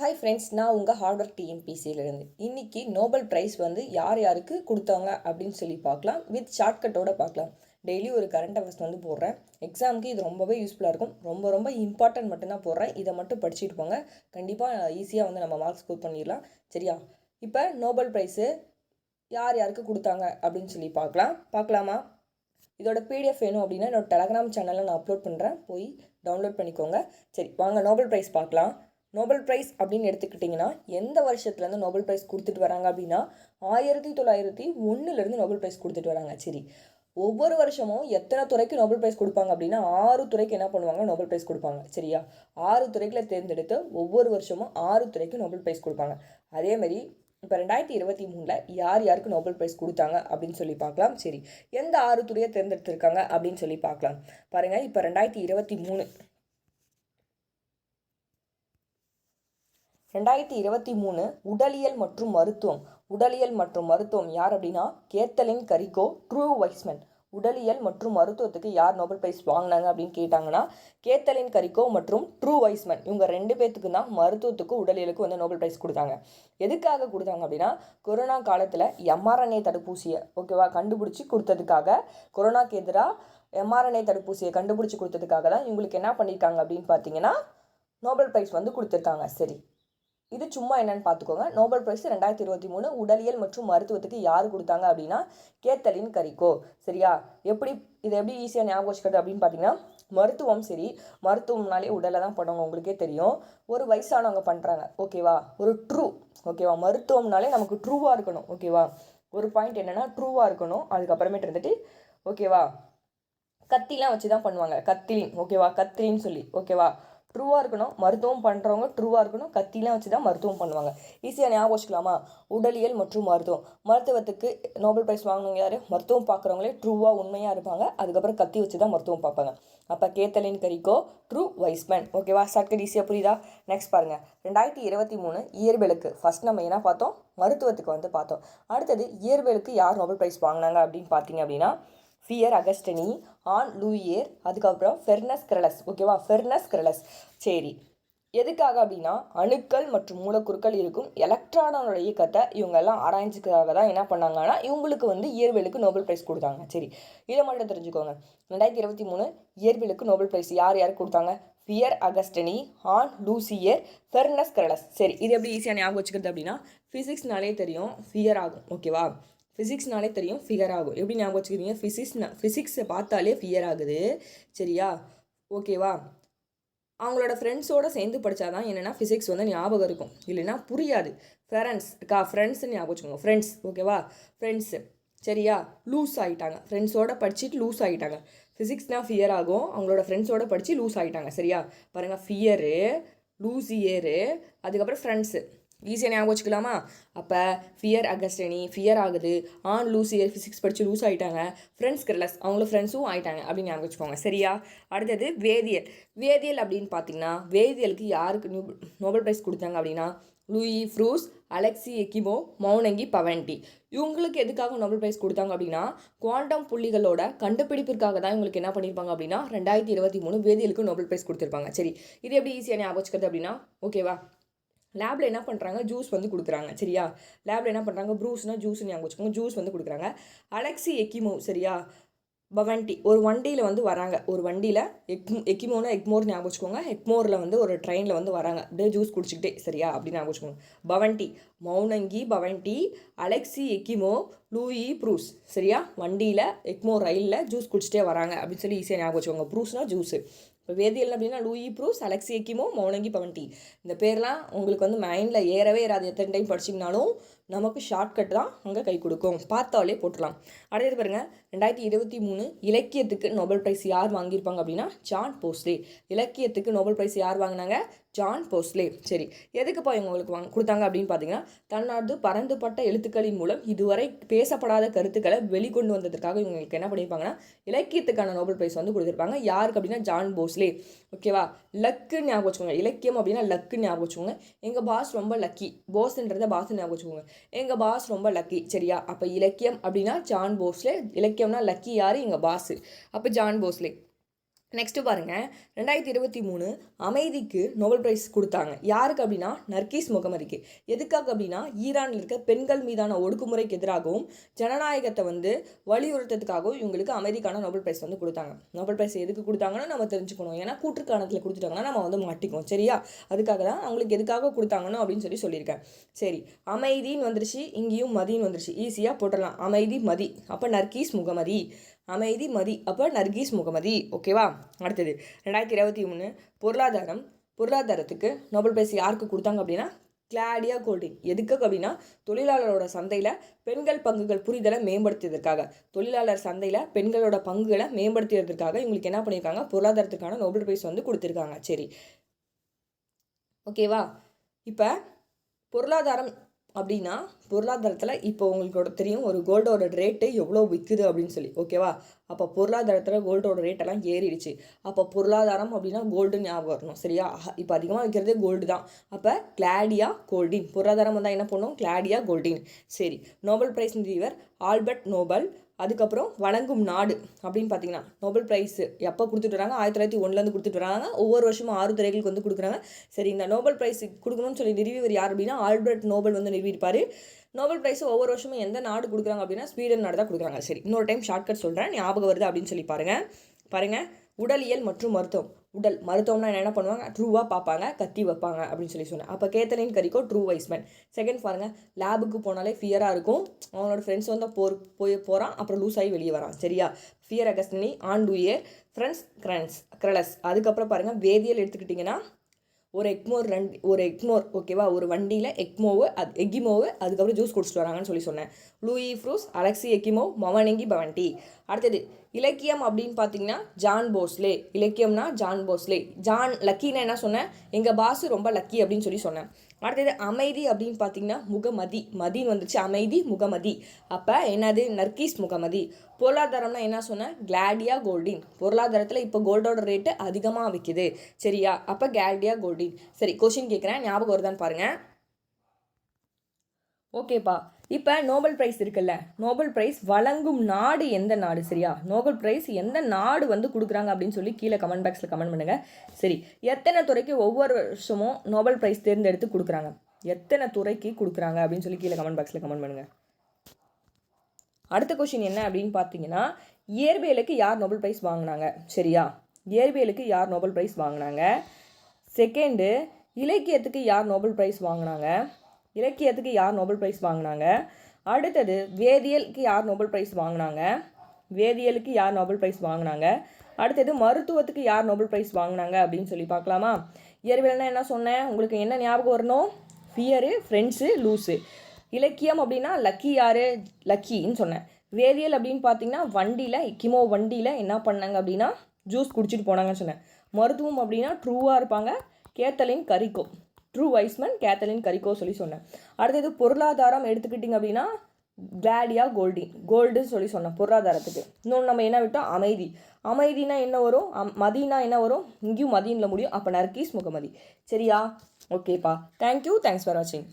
Hi friends நான் உங்கள் hard work டிஎம்பிசியிலேருந்து இன்றைக்கி நோபல் ப்ரைஸ் வந்து யார் யாருக்கு கொடுத்தாங்க அப்படின்னு சொல்லி பார்க்கலாம். வித் ஷார்ட்கட்டோட பார்க்கலாம். டெய்லி ஒரு கரண்ட் அஃபேர்ஸ் வந்து போடுறேன். எக்ஸாமுக்கு இது ரொம்பவே யூஸ்ஃபுல்லாக இருக்கும். ரொம்ப ரொம்ப இம்பார்ட்டன்ட் மட்டும்தான் போடுறேன். இதை மட்டும் படிச்சுட்டு போங்க. கண்டிப்பாக ஈஸியாக வந்து நம்ம மார்க்ஸ் ஸ்கோர் பண்ணிடலாம். சரியா? இப்போ நோபல் ப்ரைஸு யார் யாருக்கு கொடுத்தாங்க அப்படின்னு சொல்லி பார்க்கலாம். பார்க்கலாமா? இதோட பிடிஎஃப் வேணும் அப்படின்னா என்னோட டெலகிராம் சேனலில் நான் அப்லோட் பண்ணுறேன் போய் டவுன்லோட் பண்ணிக்கோங்க. சரி வாங்க நோபல் ப்ரைஸ் பார்க்கலாம். நோபல் ப்ரைஸ் அப்படின்னு எடுத்துக்கிட்டிங்கன்னா எந்த வருஷத்துலேருந்து நோபல் ப்ரைஸ் கொடுத்துட்டு வராங்க அப்படின்னா ஆயிரத்தி தொள்ளாயிரத்தி ஒன்றுலேருந்து நோபல் ப்ரைஸ் கொடுத்துட்டு வராங்க. சரி ஒவ்வொரு வருஷமும் எத்தனை துறைக்கு நோபல் ப்ரைஸ் கொடுப்பாங்க அப்படின்னா ஆறு துறைக்கு என்ன பண்ணுவாங்க? நோபல் ப்ரைஸ் கொடுப்பாங்க. சரியா? ஆறு துறைகளை தேர்ந்தெடுத்து ஒவ்வொரு வருஷமும் ஆறு துறைக்கு நோபல் ப்ரைஸ் கொடுப்பாங்க. அதே மாதிரி இப்போ ரெண்டாயிரத்தி இருபத்தி மூணில் யார் யாருக்கு நோபல் ப்ரைஸ் கொடுத்தாங்க அப்படின்னு சொல்லி பார்க்கலாம். சரி எந்த ஆறு துறையை தேர்ந்தெடுத்திருக்காங்க அப்படின்னு சொல்லி பார்க்கலாம். பாருங்கள் இப்போ ரெண்டாயிரத்தி இருபத்தி மூணு ரெண்டாயிரத்தி இருபத்தி மூணு உடலியல் மற்றும் மருத்துவம். உடலியல் மற்றும் மருத்துவம் யார் அப்படின்னா கேத்தலின் கரிகோ ட்ரூ வைஸ்மென். உடலியல் மற்றும் மருத்துவத்துக்கு யார் நோபல் பிரைஸ் வாங்கினாங்க அப்படின்னு கேட்டாங்கன்னா கேத்தலின் கரிகோ மற்றும் ட்ரூ வைஸ்மன். இவங்க ரெண்டு பேர்த்துக்கு தான் மருத்துவத்துக்கும் உடலியலுக்கும் வந்து நோபல் பிரைஸ் கொடுத்தாங்க. எதுக்காக கொடுத்தாங்க அப்படின்னா கொரோனா காலத்தில் எம்ஆர்என்ஏ தடுப்பூசியை ஓகேவா கண்டுபிடிச்சி கொடுத்ததுக்காக கொரோனாக்கு எதிராக எம்ஆர்என்ஏ தடுப்பூசியை கண்டுபிடிச்சி கொடுத்ததுக்காக தான் இவங்களுக்கு என்ன பண்ணியிருக்காங்க அப்படின்னு பார்த்தீங்கன்னா நோபல் பிரைஸ் வந்து கொடுத்துருக்காங்க. சரி. இது சும்மா என்னன்னு பார்த்துக்கோங்க. நோபல் பிரைஸ் ரெண்டாயிரத்தி இருபத்தி மூணு உடலியல் மற்றும் மருத்துவத்துக்கு யார் கொடுத்தாங்க அப்படின்னா கேத்தலின் கரிக்கோ. சரியா? எப்படி இதை எப்படி ஈஸியாக ஞாபகம் வச்சுக்கிறது அப்படின்னு பார்த்தீங்கன்னா மருத்துவம் சரி மருத்துவம்னாலே உடலை தான் பண்ணுவாங்க உங்களுக்கே தெரியும். ஒரு வயசானவங்க பண்ணுறாங்க ஓகேவா ஒரு ட்ரூ ஓகேவா மருத்துவம்னாலே நமக்கு ட்ரூவாக இருக்கணும். ஓகேவா ஒரு பாயிண்ட் என்னென்னா ட்ரூவாக இருக்கணும். அதுக்கப்புறமேட்டு இருந்துட்டு ஓகேவா கத்திலாம் வச்சு தான் பண்ணுவாங்க. கத்திலின். ஓகேவா கத்திலின்னு சொல்லி. ஓகேவா ட்ரூவாக இருக்கணும். மருத்துவம் பண்ணுறவங்க ட்ரூவாக இருக்கணும். கத்திலாம் வச்சு தான் மருத்துவம் பண்ணுவாங்க. ஈஸியாக ஞாபகம் வச்சுக்கலாமா? உடலியல் மற்றும் மருத்துவம். மருத்துவத்துக்கு நோபல் ப்ரைஸ் வாங்கினவங்க யார்? மருத்துவம் பார்க்குறவங்களே ட்ரூவாக உண்மையாக இருப்பாங்க. அதுக்கப்புறம் கத்தி வச்சு தான் மருத்துவம் பார்ப்பாங்க. அப்போ கேத்தலின் கரிக்கோ ட்ரூ வைஸ்மேன் ஓகேவா சர்க்கட் ஈஸியாக புரியுதா? நெக்ஸ்ட் பாருங்கள் ரெண்டாயிரத்தி இருபத்தி மூணு இயற்பியலுக்கு. ஃபஸ்ட் நம்ம என்ன பார்த்தோம்? மருத்துவத்துக்கு வந்து பார்த்தோம். அடுத்தது இயற்பியலுக்கு யார் நோபல் ப்ரைஸ் வாங்கினாங்க அப்படின்னு பார்த்தீங்க அப்படின்னா ஃபியர் அகஸ்டனி ஆன் லூயியர் அதுக்கப்புறம் ஃபெர்னஸ் கிரலஸ் ஓகேவா ஃபெர்னஸ் கிரலஸ் சரி. எதுக்காக அப்படின்னா அணுக்கள் மற்றும் மூலக்கூறுகள் இருக்கும் எலக்ட்ரானோட இயக்கத்தை இவங்க எல்லாம் ஆராய்ச்சிக்காக தான் என்ன பண்ணாங்கன்னா இவங்களுக்கு வந்து இயற்பியலுக்கு நோபல் பிரைஸ் கொடுத்தாங்க. சரி. இதை மட்டும் தெரிஞ்சுக்கோங்க. ரெண்டாயிரத்தி இருபத்தி மூணு இயற்பியலுக்கு நோபல் பிரைஸ் யார் யார் கொடுத்தாங்க? ஃபியர் அகஸ்டனி ஆன் லூசியர் ஃபெர்னஸ் கிரலஸ் சரி. இது எப்படி ஈஸியாக ஞாபகம் வச்சுக்கிறது அப்படின்னா ஃபிசிக்ஸ்னாலே தெரியும். ஃபியர் ஆகும். ஓகேவா ஃபிசிக்ஸ்னாலே தெரியும் ஃபிகர் ஆகும். எப்படி ஞாபகம் வச்சுக்கிறீங்க? ஃபிசிக்ஸ்னா ஃபிசிக்ஸை பார்த்தாலே ஃபியர் ஆகுது. சரியா? ஓகேவா அவங்களோட ஃப்ரெண்ட்ஸோடு சேர்ந்து படித்தாதான் என்னென்னா ஃபிசிக்ஸ் வந்து ஞாபகம் இருக்கும். இல்லைன்னா புரியாது. ஃப்ரெண்ட்ஸ் கா ஃப்ரெண்ட்ஸ்னு ஞாபகம் வச்சுக்கோங்க. ஃப்ரெண்ட்ஸ் ஓகேவா ஃப்ரெண்ட்ஸு சரியா? லூஸ் ஆகிட்டாங்க ஃப்ரெண்ட்ஸோட படிச்சுட்டு லூஸ் ஆகிட்டாங்க ஃபிசிக்ஸ்னால் ஃபியர் ஆகும். அவங்களோட ஃப்ரெண்ட்ஸோட படித்து லூஸ் ஆகிட்டாங்க சரியா? பாருங்கள் ஃபியரு லூசியரு அதுக்கப்புறம் ஃப்ரெண்ட்ஸு ஈஸியாக ஞாபகம் வச்சுக்கலாமா? அப்போ ஃபியர் அகஸ்டனி ஃபியர் ஆகுது. ஆன் லூசியர் ஃபிசிக்ஸ் படித்து லூஸ் ஆகிட்டாங்க ஃப்ரெண்ட்ஸ் கிரலஸ் அவங்களும் ஃப்ரெண்ட்ஸும் ஆகிட்டாங்க அப்படின்னு ஞாபகம் வச்சுக்கோங்க. சரியா? அடுத்தது வேதியியல். வேதியியல் அப்படின்னு பார்த்தீங்கன்னா வேதியியலுக்கு யாருக்கு நியூ நோபல் ப்ரைஸ் கொடுத்தாங்க அப்படின்னா லூயி ஃப்ரூஸ் அலெக்சி எக்கிமோ மௌனங்கி பவன்டி. இவங்களுக்கு எதுக்காக நோபல் ப்ரைஸ் கொடுத்தாங்க அப்படின்னா குவாண்டம் புள்ளிகளோட கண்டுபிடிப்பிற்காக தான் இவங்களுக்கு என்ன பண்ணியிருப்பாங்க அப்படின்னா ரெண்டாயிரத்தி இருபத்தி மூணு வேதியியலுக்கு நோபல் ப்ரைஸ் கொடுத்துருப்பாங்க. சரி இது எப்படி ஈஸியாக ஞாபகம் வச்சுக்கிறது அப்படின்னா ஓகேவா லேபில் என்ன பண்ணுறாங்க ஜூஸ் வந்து கொடுக்குறாங்க சரியா? லேபில் என்ன பண்ணுறாங்க ப்ரூஸ்னால் ஜூஸ் ஞாபகம் வச்சுக்கோங்க. ஜூஸ் வந்து கொடுக்குறாங்க. அலெக்சி எக்கிமோ சரியா? பவண்டி ஒரு வண்டியில் வந்து வராங்க. ஒரு வண்டியில் எக் எக்கிமோனா எக்மோர் ஞாபகம் வச்சுக்கோங்க. எக்மோரில் வந்து ஒரு ட்ரெயினில் வந்து வராங்க. அப்படியே ஜூஸ் குடிச்சிக்கிட்டே சரியா? அப்படின்னு ஞாபகம் வச்சுக்கோங்க. Bawendi Moungi Bawendi Alexei Ekimov Louis Brus சரியா? வண்டியில் எக்மோ ரயிலில் ஜூஸ் குடிச்சிட்டே வராங்க அப்படின்னு சொல்லி ஈஸியாக ஞாபகம் வச்சுக்கோங்க. ப்ரூஸ்னால் ஜூஸு இப்போ வேதியியல் அப்படின்னா Louis Brus Alexei Ekimov Moungi Bawendi. இந்த பேர்லாம் உங்களுக்கு வந்து மைண்டில் ஏறவே ஏறாது. எத்தனை டைம் படிச்சிங்கனாலும் நமக்கு ஷார்ட்கட் தான் அங்கே கை கொடுக்கும். பார்த்தாலே போட்டுடலாம். அடுத்தது பாருங்கள் ரெண்டாயிரத்தி இருபத்தி மூணு இலக்கியத்துக்கு நோபல் ப்ரைஸ் யார் வாங்கியிருப்பாங்க அப்படின்னா ஜான் போஸ்லே. இலக்கியத்துக்கு நோபல் ப்ரைஸ் யார் வாங்கினாங்க? Jon Fosse. சரி எதுக்குப்பா இவங்களுக்கு வாங்க கொடுத்தாங்க அப்படின்னு பார்த்தீங்கன்னா தன்னார்ந்து பறந்துபட்ட எழுத்துக்களின் மூலம் இதுவரை பேசப்படாத கருத்துக்களை வெளிக்கொண்டு வந்ததுக்காக இவங்களுக்கு என்ன பண்ணியிருப்பாங்கன்னா இலக்கியத்துக்கான நோபல் ப்ரைஸ் வந்து கொடுத்துருப்பாங்க. யாருக்கு அப்படின்னா ஜான் போஸ்லே. ஓகேவா லக்கு ஞாபகம் வச்சுக்கோங்க. இலக்கியம் அப்படின்னா லக்கு ஞாபகம் வச்சுக்கோங்க. எங்கள் பாஸ் ரொம்ப லக்கி. போஸ்ன்றத பாஸ் ஞாபகம் வச்சுக்கோங்க. எங்கள் பாஸ் ரொம்ப லக்கி. சரியா? அப்போ இலக்கியம் அப்படின்னா ஜான் போஸ்லே. இலக்கியம்னா லக்கி யார்? எங்கள் பாஸு. அப்போ ஜான் போஸ்லே. நெக்ஸ்ட்டு பாருங்கள் ரெண்டாயிரத்தி இருபத்தி மூணு அமைதிக்கு நோபல் பிரைஸ் கொடுத்தாங்க. யாருக்கு அப்படின்னா நர்கீஸ் முகமதிக்கு. எதுக்காக அப்படின்னா ஈரானில் இருக்க பெண்கள் மீதான ஒடுக்குமுறைக்கு எதிராகவும் ஜனநாயகத்தை வந்து வலியுறுத்ததுக்காகவும் இவங்களுக்கு அமைதிக்கான நோபல் பிரைஸ் வந்து கொடுத்தாங்க. நோபல் பிரைஸ் எதுக்கு கொடுத்தாங்கன்னு நம்ம தெரிஞ்சுக்கணும். ஏன்னா கூற்றுக்காணத்தில் கொடுத்துட்டாங்கன்னா நம்ம வந்து மாட்டிக்குவோம். சரியா? அதுக்காக தான் அவங்களுக்கு எதுக்காக கொடுத்தாங்கன்னு அப்படின்னு சொல்லி சொல்லியிருக்கேன். சரி அமைதின்னு வந்துருச்சு இங்கேயும் மதின்னு வந்துருச்சு. ஈஸியாக போட்டுடலாம். அமைதி மதி. அப்போ நர்கீஸ் முகமதி அமைதி மதி அப்போ நர்கீஸ் முகமதி. ஓகேவா அடுத்தது ரெண்டாயிரத்தி இருபத்தி மூணு பொருளாதாரம். பொருளாதாரத்துக்கு நோபல் பிரைஸ் யாருக்கு கொடுத்தாங்க அப்படின்னா கிளாடியா கோல்டிங் எதுக்கு அப்படின்னா தொழிலாளரோட சந்தையில் பெண்கள் பங்குகள் புரிதலை மேம்படுத்தியதற்காக. தொழிலாளர் சந்தையில் பெண்களோட பங்குகளை மேம்படுத்தியதற்காக இவங்களுக்கு என்ன பண்ணியிருக்காங்க? பொருளாதாரத்துக்கான நோபல் பிரைஸ் வந்து கொடுத்துருக்காங்க. சரி. ஓகேவா இப்போ பொருளாதாரம் அப்படின்னா பொருளாதாரத்தில் இப்போ உங்களுக்கு தெரியும் ஒரு கோல்டோட ரேட்டு எவ்வளோ விற்குது அப்படின்னு சொல்லி ஓகேவா? அப்போ பொருளாதாரத்தில் கோல்டோட ரேட்டெல்லாம் ஏறிடுச்சு. அப்போ பொருளாதாரம் அப்படின்னா கோல்டு ஞாபகம் வரணும் சரியா? இப்போ அதிகமாக விற்கிறதே கோல்டு தான். அப்போ கிளாடியா கோல்டின் பொருளாதாரம் வந்தால் என்ன பண்ணும்? Claudia Goldin. சரி நோபல் பிரைஸ் நிதிவர் ஆல்பர்ட் நோபல் அதுக்கப்புறம் வழங்கும் நாடு அப்படின்னு பார்த்தீங்கன்னா நோபல் ப்ரைஸ் எப்போ கொடுத்துட்டு வராங்க? ஆயிரத்தி தொள்ளாயிரத்தி ஒன்றுலேருந்து கொடுத்துட்டு வராங்க. ஒவ்வொரு வருஷமும் ஆறு துறைகளுக்கு வந்து கொடுக்குறாங்க. சரி இந்த நோபல் ப்ரைஸ் கொடுக்கணும்னு சொல்லி நிறுவியவர் யார் அப்படின்னா ஆல்பர்ட் நோபல் வந்து நிறுவியிருப்பார். நோபல் ப்ரைஸ் ஒவ்வொரு வருஷமும் எந்த நாடு கொடுக்குறாங்க அப்படின்னா ஸ்வீடன் நாடு தான் கொடுக்குறாங்க. சரி இன்னொரு டைம் ஷார்ட்கட் சொல்கிறேன் ஞாபகம் வருது அப்படின்னு சொல்லி பாருங்கள் பாருங்கள் உடலியல் மற்றும் மருத்துவம். உடல். மருத்துவம்னா என்ன பண்ணுவாங்க? ட்ரூவாக பார்ப்பாங்க கத்தி வைப்பாங்க அப்படின்னு சொல்லி சொன்னேன். அப்போ Katalin Kariko Drew Weissman second பாருங்கள் லேபுக்கு போனாலே ஃபியராக இருக்கும். அவனோட ஃப்ரெண்ட்ஸ் வந்து போர் போய் போகிறான் அப்புறம் லூஸ் ஆகி வெளியே வரான். சரியா? Pierre Agostini Anne L'Huillier friends Krausz Krausz அதுக்கப்புறம் பாருங்கள் வேதியியல் எடுத்துக்கிட்டிங்கன்னா ஒரு எக்மோர் ரெண்டு ஒரு எக்மோர் ஓகேவா ஒரு வண்டியில் எக்மோவு அது எக்கிமோவு அதுக்கப்புறம் ஜூஸ் குடிச்சிட்டு வராங்கன்னு சொல்லி சொன்னேன். லூயி ஃப்ரூஸ் அலெக்சி எக்கிமோ மவனங்கி பவன்டி அடுத்தது இலக்கியம் அப்படின்னு பார்த்தீங்கன்னா ஜான் போஸ்லே இலக்கியம்னா ஜான் போஸ்லே ஜான் லக்கின்னு என்ன சொன்னேன்? எங்கள் பாஸ் ரொம்ப லக்கி அப்படின்னு சொல்லி சொன்னேன். அடுத்தது அமைதி அப்படின்னு பார்த்தீங்கன்னா முகமதி மதின்னு வந்துச்சு. அமைதி முகமதி. அப்போ என்னது? நர்கீஸ் முகமதி. பொருளாதாரம்னா என்ன சொன்னேன் கிளாடியா கோல்டின். பொருளாதாரத்தில் இப்போ கோல்டோட ரேட்டு அதிகமாக விற்கிது சரியா? அப்போ கிளாடியா கோல்டின். சரி கொஷின் கேட்குறேன் ஞாபகம் வருதான்னு பாருங்கள் ஓகேப்பா. இப்போ நோபல் ப்ரைஸ் இருக்குல்ல? நோபல் ப்ரைஸ் வழங்கும் நாடு எந்த நாடு சரியா? நோபல் ப்ரைஸ் எந்த நாடு வந்து கொடுக்குறாங்க அப்படின்னு சொல்லி கீழே கமெண்ட் பாக்ஸில் கமெண்ட் பண்ணுங்கள் சரி எத்தனை துறைக்கு ஒவ்வொரு வருஷமும் நோபல் ப்ரைஸ் தேர்ந்தெடுத்து கொடுக்குறாங்க? எத்தனை துறைக்கு கொடுக்குறாங்க அப்படின்னு சொல்லி கீழே கமெண்ட் பாக்ஸில் கமெண்ட் பண்ணுங்கள் அடுத்த கொஷின் என்ன அப்படின்னு பார்த்தீங்கன்னா இயற்பியலுக்கு யார் நோபல் ப்ரைஸ் வாங்கினாங்க? சரியா? இயற்பியலுக்கு யார் நோபல் ப்ரைஸ் வாங்கினாங்க? செகண்டு இலக்கியத்துக்கு யார் நோபல் ப்ரைஸ் வாங்கினாங்க? இலக்கியத்துக்கு யார் நோபல் ப்ரைஸ் வாங்கினாங்க? அடுத்தது வேதியியலுக்கு யார் நோபல் ப்ரைஸ் வாங்கினாங்க? வேதியியலுக்கு யார் நோபல் ப்ரைஸ் வாங்கினாங்க? அடுத்தது மருத்துவத்துக்கு யார் நோபல் ப்ரைஸ் வாங்கினாங்க அப்படின்னு சொல்லி பார்க்கலாமா? இயற்பியல்னா என்ன சொன்னேன்? உங்களுக்கு என்ன ஞாபகம் வரணும்? ஃபியரு ஃப்ரெண்ட்ஸு லூஸு இலக்கியம் அப்படின்னா லக்கி யார்? லக்கின்னு சொன்னேன். வேதியியல் அப்படின்னு பார்த்தீங்கன்னா வண்டியில் கிமோ வண்டியில் என்ன பண்ணாங்க அப்படின்னா ஜூஸ் குடிச்சிட்டு போனாங்கன்னு சொன்னேன். மருத்துவம் அப்படின்னா ட்ரூவாக இருப்பாங்க. Katalin Kariko Drew Weissman Katalin Kariko சொல்லி சொன்னேன். அடுத்தது பொருளாதாரம் எடுத்துக்கிட்டிங்க அப்படின்னா கிளாடியா கோல்டின் கோல்டுன்னு சொல்லி சொன்னேன் பொருளாதாரத்துக்கு. இன்னொன்று நம்ம என்ன விட்டோம்? அமைதி. அமைதினா என்ன வரும்? மதினா என்ன வரும்? இங்கேயும் மதியனில் முடியும். அப்போ நர்கீஸ் முகமதி. சரியா? ஓகேப்பா தேங்க்யூ தேங்க்ஸ் ஃபார் வாட்சிங்